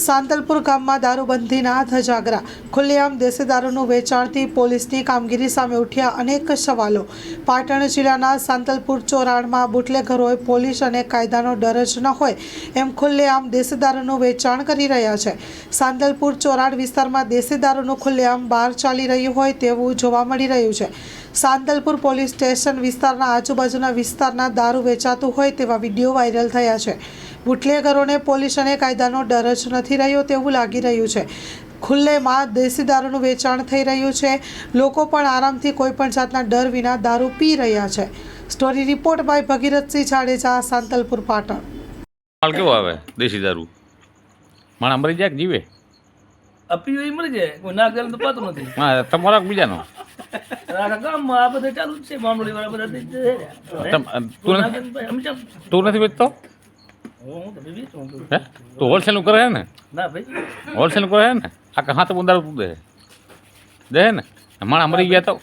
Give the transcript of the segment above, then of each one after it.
સાંતલપુર ગામમાં દારૂબંધીના ધજાગરા, ખુલ્લેઆમ દેશી દારૂનું વેચાણથી પોલીસની કામગીરી સામે ઉઠ્યા અનેક સવાલો. પાટણ જિલ્લાના સાંતલપુર ચોરાણમાં બુટલેઘરોએ પોલીસ અને કાયદાનો ડર જ ન હોય એમ ખુલ્લેઆમ દેશી દારૂનું વેચાણ કરી રહ્યા છે. સાંતલપુર ચોરાણ વિસ્તારમાં દેશી દારૂનું ખુલ્લેઆમ બહાર ચાલી રહ્યું હોય તેવું જોવા મળી રહ્યું છે. સાંતલપુર પોલીસ સ્ટેશન વિસ્તારના આજુબાજુના વિસ્તારના દારૂ વેચાતું હોય તેવા વીડિયો વાયરલ થયા છે. બુટલેગરોને પોલીસ અને કાયદાનો ડર જ નથી રહ્યો તેવું લાગી રહ્યું છે. ખુલ્લેમાં દેશી દારૂનું વેચાણ થઈ રહ્યું છે. લોકો પણ આરામથી કોઈ પણ જાતના ડર વિના દારૂ પી રહ્યા છે. Story report by Bhagirathsinh Jadeja Santalpur Patan. માલ કેવો આવે? દેશી દારૂ? માણ મરી જાય જીવે? અપી મરી જાય. કોઈ ના કરે તો પાતું નથી. હા તમારા બીજાનો? ગામમાં આ બધા ચાલુ જ છે મામૂલી વાળા બધા તે જ છે. તમ- તું નથી કરે તો અમે ચાલ. તું નથી વેચતો? હું હું તો બેબી છું. હે તું હોલસેલનું કરે ને? ના ભાઈ. હોલસેલનું કરે હે ને? આખા હાથ બંધારું તું દે દે ને? માણા મરી ગયા તો?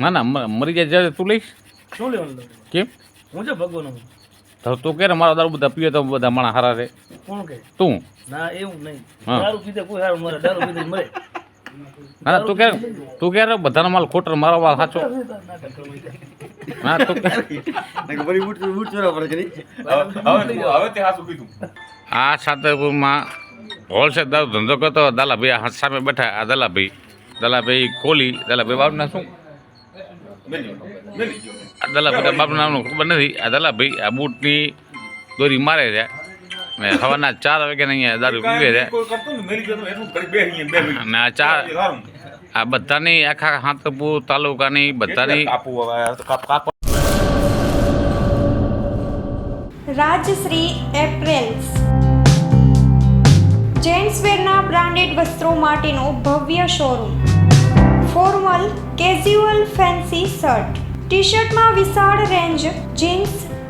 ના ના ના મરી જાય જ્યારે તું લઈશ. શું લેવાનું કેમ? હું છે ભગવાન તો તું કે મારા મારો દારૂ બધા પીએ તો બધા માણા હારા રે. કોણ કે? તું? ના એવું નહીં. દારૂ પીધે કોઈ સારું મરે દારૂ પીધે મરે. ના ના તું કે તું કે બધાનો માલ ખોટર મારો માલ સાચો. ના તું આ સાતરપુરમાં હોલસેલ દારૂ ધંધો કરતો દાલાભાઈ હાથ સામે બેઠા આ દલાભાઈ. દાલાભાઈ કોલી દાલાભાઈ બાપનું શું? આ દલાભાઈ બાપનું નામનું ખબર નથી. આ દલાભાઈ આ બૂટની દોરી મારે છે. ને સવારના ચાર વાગે અહીંયા દારૂ પીવે છે. અને આ ચાર આ બધાની આખા હાથપુર તાલુકાની બધાની રાજશ્રી એપ્રેલ્સ. જેન્ટ્સવેરના બ્રાન્ડેડ વસ્ત્રો માટેનો ભવ્ય showroom formal casual fancy shirt T શર્ટમાં વિશાળ રેન્જ જીન્સ